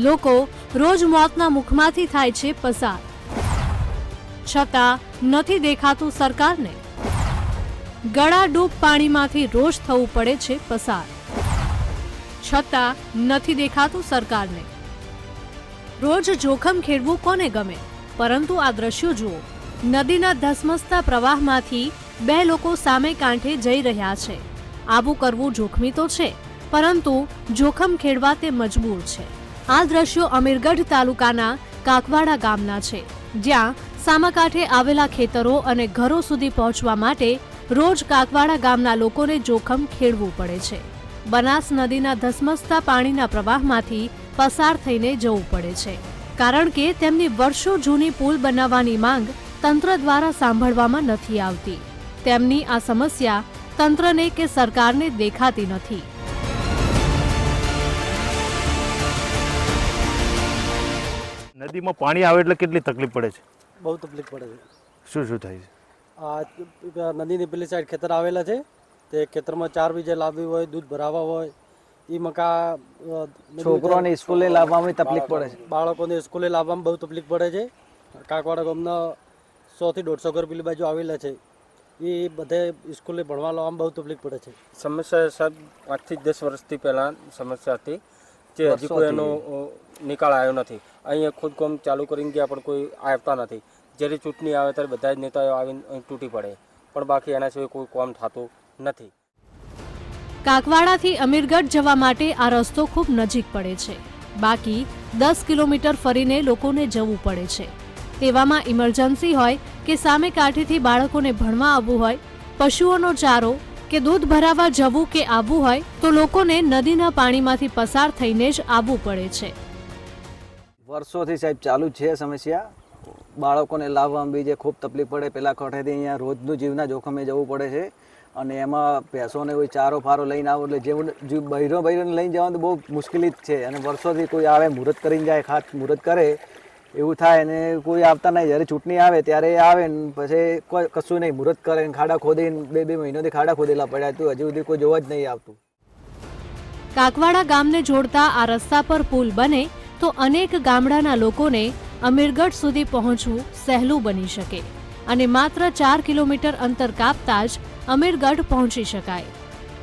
લોકો રોજ મોતના મુખમાંથી થાય છે પસાર. છતાં નથી દેખાતું સરકારને. ગળા ડૂબ પાણીમાંથી રોજ થવું પડે છે પસાર. છતાં નથી દેખાતું સરકારને. રોજ જોખમ ખેડવું કોને ગમે? પરંતુ આ દ્રશ્યો જુઓ. નદીના ધસમસતા પ્રવાહમાંથી બે લોકો સામે કાંઠે જઈ રહ્યા છે. આવું કરવું જોખમી તો છે, પરંતુ જોખમ ખેડવા તે મજબૂર છે. આ દ્રશ્યો અમીરગઢ તાલુકાના કાકવાડા ગામના છે. જ્યાં સામાકાંઠે આવેલા ખેતરો અને ઘરો સુધી પહોંચવા માટે રોજ કાકવાડા ગામના લોકોને જોખમ ખેડવું પડે છે. બનાસ નદીના ધસમસતા પાણીના પ્રવાહમાંથી પસાર થઈને જવું પડે છે. કારણ કે તેમની વર્ષો જૂની પુલ બનાવવાની માંગ તંત્ર દ્વારા સાંભળવામાં નથી આવતી. તેમની આ સમસ્યા તંત્રને કે સરકારને દેખાતી નથી. નદીમાં પાણી આવે એટલે કેટલી તકલીફ પડે છે? બહુ તકલીફ પડે છે. શું શું થાય છે? આ નદીની પેલી સાઈડ ખેતર આવેલા છે. તે ખેતરમાં ચાર બીજે લાવવી હોય દૂધ ભરાવવા હોય. એ મકા છોકરોને સ્કૂલે લાવવામાં તકલીફ પડે છે. બાળકોને સ્કૂલે લાવવામાં બહુ તકલીફ પડે છે. કાકવાડા ગામના સોથી દોઢસો ઘર પેલી બાજુ આવેલા છે. એ બધે સ્કૂલે ભણવા લાવવામાં બહુ તકલીફ પડે છે. સમસ્યા સાહેબ પાંચથી દસ વર્ષથી પહેલાં સમસ્યા હતી. જે હજી કોઈ એનો નિકાલ આવ્યો નથી. અહીંયા ખુદકામ ચાલુ કરીને ગયા પણ કોઈ આવતા નથી. જ્યારે ચૂંટણી આવે ત્યારે બધા જ નેતાઓ આવીને તૂટી પડે. પણ બાકી એના સિવાય કોઈ કામ થતું નથી. કાકવાડાથી અમીરગઢ જવા માટે આ રસ્તો ખૂબ નજીક પડે છે. બાકી દસ કિલોમીટર ફરીને લોકોને જવું પડે છે. તેવામાં ઇમરજન્સી હોય કે સામે કાંઠેથી બાળકોને ભણવા આવવું હોય પશુઓનો ચારો કે દૂધ ભરાવા જવું કે આવવું હોય તો લોકોને નદીના પાણીમાંથી પસાર થઈને જ આવવું પડે છે. વર્ષોથી સાહેબ ચાલુ જ છે સમસ્યા. બાળકોને લાવવામાં બીજે ખૂબ તકલીફ પડે, પેલા કોઠેથી અહીંયા રોજનું જીવના જોખમે જવું પડે છે. અને એમાં ભેંસોને કોઈ ચારો ફારો લઈને આવો એટલે જેવું જે બૈરો બૈરોને લઈને જવાનું બહુ મુશ્કેલી જ છે. અને વર્ષોથી કોઈ આવે, મુહૂર્ત કરીને જાય, ખાસ મુહૂર્ત કરે એવું થાય અને કોઈ આવતા નહીં. જ્યારે ચૂંટણી આવે ત્યારે આવે ને પછી કોઈ કશું નહીં. મુહૂર્ત કરે ને ખાડા ખોદીને બે બે મહિનાથી ખાડા ખોદેલા પડ્યા. તો હજી સુધી કોઈ જોવા જ નહીં આવતું. કાકવાડા ગામને જોડતા આ રસ્તા પર પુલ બને તો અનેક ગામડાના લોકોને અમીરગઢ સુધી પહોંચવું સહેલું બની શકે અને માત્ર ચાર કિલોમીટર અંતર કાપતા જ અમીરગઢ પહોંચી શકાય.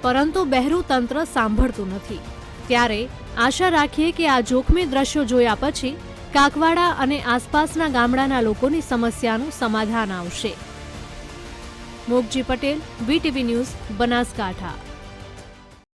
પરંતુ બહેરું તંત્ર સાંભળતું નથી. ત્યારે આશા રાખીએ કે આ જોખમી દ્રશ્યો જોયા પછી કાકવાડા અને આસપાસના ગામડાના લોકોની સમસ્યાનું સમાધાન આવશે. Mogji Patel VTV news Banaskantha.